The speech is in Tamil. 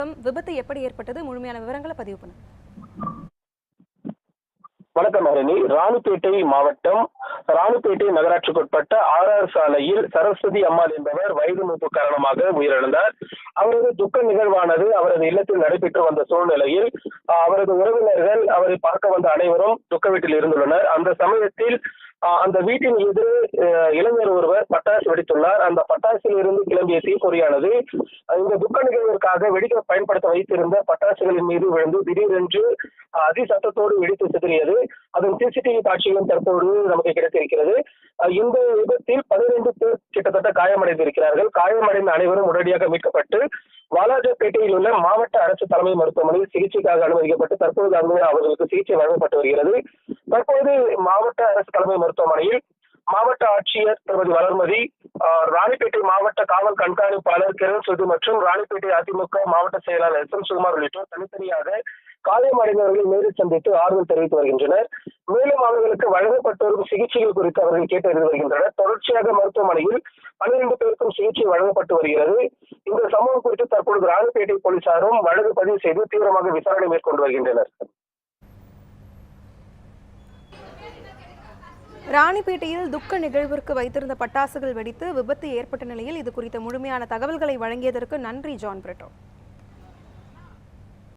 விபத்து எப்படி ஏற்பட்டது? முழுமையான விவரங்களை பதிவு பண்ணுங்க. வணக்கம் ஹரணி ராணிப்பேட்டை மாவட்டம் ராணிப்பேட்டை நகராட்சிக்குட்பட்ட ஆர்ஆர் சாலையில் சரஸ்வதி அம்மாள் என்பவர் வயது மூப்பு காரணமாக உயிரிழந்தார். அவரது துக்க நிகழ்வானது அவரது இல்லத்தில் நடைபெற்று வந்த சூழ்நிலையில் அவரது உறவினர்கள் அவரை பார்க்க வந்த அனைவரும் துக்க வீட்டில் இருந்துள்ளனர். அந்த சமயத்தில் அந்த வீட்டின் எதிரே இளைஞர் ஒருவர் பட்டாசு வெடித்துள்ளார். அந்த பட்டாசில் இருந்து கிளம்பிய தீப்பொறியானது இந்த துக்க நிகழ்விற்காக வெடிக்க பயன்படுத்த வைத்திருந்த பட்டாசுகளின் மீது விழுந்து திடீரென்று ஆஹ், அதி சத்தத்தோடு வெடித்து சிதறியது. அதன் சிசிடிவி காட்சிகளும் தற்போது நமக்கு கிடைத்திருக்கிறது. இந்த விபத்தில் பதினைந்து பேர் கிட்டத்தட்ட காயமடைந்திருக்கிறார்கள். காயமடைந்த அனைவரும் உடனடியாக மீட்கப்பட்டு வாலாஜாப்பேட்டையில் உள்ள மாவட்ட அரசு தலைமை மருத்துவமனையில் சிகிச்சைக்காக அனுமதிக்கப்பட்டு தற்போது அங்கு அவர்களுக்கு சிகிச்சை வழங்கப்பட்டு வருகிறது. தற்போது மாவட்ட அரசு தலைமை மருத்துவமனையில் மாவட்ட ஆட்சியர் திருமதி வளர்மதி ராணிப்பேட்டை மாவட்ட காவல் கண்காணிப்பாளர் கிரண் சுது மற்றும் ராணிப்பேட்டை அதிமுக மாவட்ட செயலாளர் எஸ் எம் சுகுமார் உள்ளிட்டோர் தனித்தனியாக காயமடைந்தவர்களை நேரில் சந்தித்து ஆறுதல் தெரிவித்து வருகின்றனர். மேலும் அவர்களுக்கு வழங்கப்பட்டு வரும் சிகிச்சைகள் குறித்து அவர்கள் கேட்டறிந்து வருகின்றனர். தொடர்ச்சியாக மருத்துவமனையில் பன்னிரண்டு பேருக்கும் சிகிச்சை வழங்கப்பட்டு வருகிறது. இந்த சம்பவம் குறித்து தற்பொழுது ராணிப்பேட்டை போலீசாரும் வழக்கு பதிவு செய்து தீவிரமாக விசாரணை மேற்கொண்டு வருகின்றனர். ராணிப்பேட்டையில் துக்க நிகழ்விற்கு வைத்திருந்த பட்டாசுகள் வெடித்து விபத்து ஏற்பட்ட நிலையில் இது குறித்த முழுமையான தகவல்களை வழங்கியதற்கு நன்றி ஜான் பிரிட்டோ.